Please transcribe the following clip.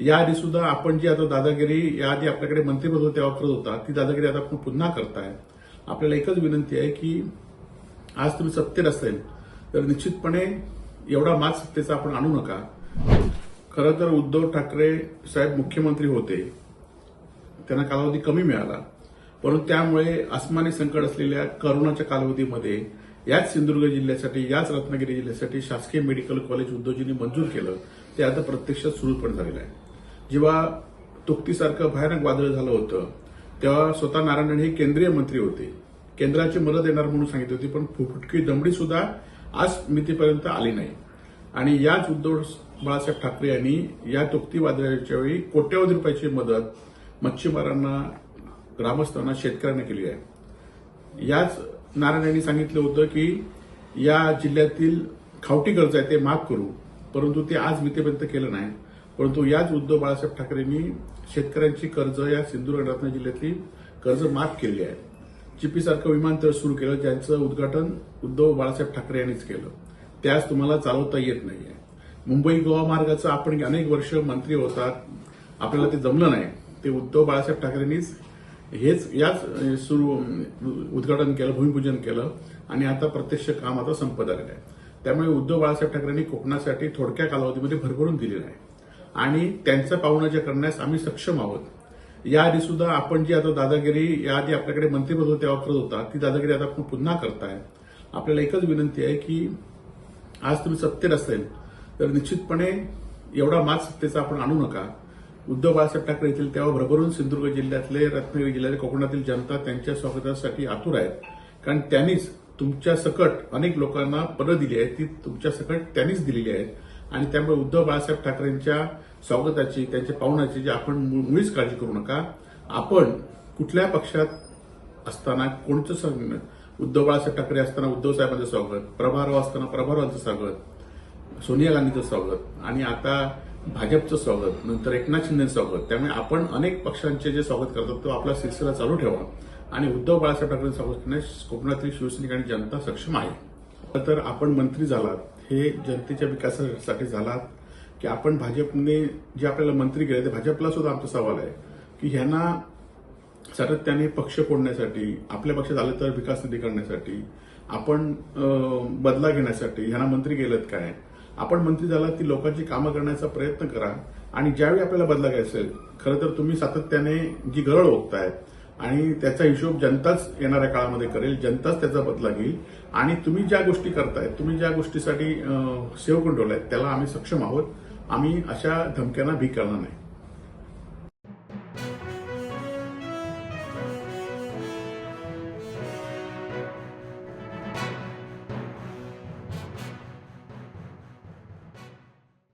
याआधी सुद्धा आपण जी आता दादागिरी याआधी आपल्याकडे मंत्रीपद होते तेव्हा करत होता ती दादागिरी आता आपण पुन्हा करताय. आपल्याला एकच विनंती आहे की आज तुम्ही सत्तेत असेल तर निश्चितपणे एवढा मात सत्तेचा आपण आणू नका. खरं तर उद्धव ठाकरे साहेब मुख्यमंत्री होते. त्यांना कालावधी कमी मिळाला. परंतु त्यामुळे आसमानी संकट असलेल्या करोनाच्या कालावधीमध्ये याच सिंधुदुर्ग जिल्ह्यासाठी याच रत्नागिरी जिल्ह्यासाठी शासकीय मेडिकल कॉलेज उद्योजींनी मंजूर केलं ते आता प्रत्यक्षात सुरू पण झालेलं आहे. जेव्हा तुक्तीसारखं भयानक वादळ झालं होतं तेव्हा स्वतः नारायण हे केंद्रीय मंत्री होते. केंद्राची मदत येणार म्हणून सांगितली होती पण फुटकी दमडी सुद्धा आज मितीपर्यंत आली नाही. आणि याच उद्धव बाळासाहेब ठाकरे यांनी या तुक्ती वादळाच्या वेळी कोट्यवधी रुपयाची मदत मच्छीमारांना ग्रामस्थांना शेतकऱ्यांना केली आहे. याच नारायण यांनी सांगितलं होतं की या जिल्ह्यातील खावटी कर्ज आहे ते माफ करू परंतु ते आज मितीपर्यंत केलं नाही. परंतु याच उद्धव बाळासाहेब ठाकरेंनी शेतकऱ्यांची कर्ज या सिंधुदुर्ग रत्नागिरी जिल्ह्यातली कर्ज माफ केली आहे. चिपीसारखं विमानतळ सुरू केलं ज्यांचं उद्घाटन उद्धव बाळासाहेब ठाकरे यांनीच केलं. ते आज तुम्हाला चालवता येत नाहीये. मुंबई गोवा मार्गाचं आपण अनेक वर्ष मंत्री होतात. आपल्याला ते जमलं नाही. ते उद्धव बाळासाहेब ठाकरेंनीच हेच याच सुरू उद्घाटन केलं भूमिपूजन केलं आणि आता प्रत्यक्ष काम आता संपत आलेलं आहे. त्यामुळे उद्धव बाळासाहेब ठाकरेंनी कोकणासाठी थोडक्या कालावधीमध्ये भरभरून दिलेलं आहे. आणि त्यांचं पाहुणाच्या करण्यास आम्ही सक्षम आहोत. याआधी सुद्धा आपण जी आता दादागिरी याआधी आपल्याकडे मंत्रीपद होते वापरत होता ती दादागिरी आता आपण पुन्हा करताय. आपल्याला एकच विनंती आहे की आज तुम्ही सत्तेत असेल तर निश्चितपणे एवढा मात सत्तेचा आपण आणू नका. उद्धव बाळासाहेब ठाकरे येथील तेव्हा भरभरून सिंधुदुर्ग जिल्ह्यातले रत्नागिरी जिल्ह्यातले कोकणातील जनता त्यांच्या स्वागतासाठी आतुर आहेत. कारण त्यांनीच तुमच्या सकट अनेक लोकांना पदं दिली आहेत ती तुमच्या सकट त्यांनीच दिलेली आहेत. आणि त्यामुळे उद्धव बाळासाहेब ठाकरेंच्या स्वागताची त्यांच्या पाहुण्याची जी आपण मु- मुळीच काळजी करू नका. आपण कुठल्या पक्षात असताना कोणतं सांगणं उद्धव बाळासाहेब ठाकरे असताना उद्धव साहेबांचं स्वागत प्रभाराव असताना प्रभारावांचं स्वागत सोनिया गांधीचं स्वागत आणि आता भाजपचं स्वागत नंतर एकनाथ शिंदे स्वागत त्यामुळे आपण अनेक पक्षांचे जे स्वागत करतो तो आपला सिलसिला चालू ठेवा. आणि उद्धव बाळासाहेब ठाकरे स्वागत करण्यास कोकणातील शिवसैनिक आणि जनता सक्षम आहे. तर आपण मंत्री झालात हे जनतेच्या विकासासाठी झालात की आपण भाजपने जे आपल्याला मंत्री केले ते भाजपला सुद्धा आमचा सवाल आहे की ह्यांना सातत्याने पक्ष फोडण्यासाठी आपल्या पक्षात आलं तर विकास निधी करण्यासाठी आपण बदला घेण्यासाठी ह्यांना मंत्री केलं काय? आपण मंत्री झाला ती लोकांची कामं करण्याचा प्रयत्न करा आणि ज्यावेळी आपल्याला बदला घ्यायचा असेल खरं तर तुम्ही सातत्याने जी गरळ ओकतायत आणि त्याचा हिशोब जनताच येणाऱ्या काळामध्ये करेल जनताच त्याचा बदला घेईल. आणि तुम्ही ज्या गोष्टी करताय तुम्ही ज्या गोष्टीसाठी सेव करून ठेवलाय त्याला आम्ही सक्षम आहोत. आम्ही अशा धमक्यांना भीक करणार नाही.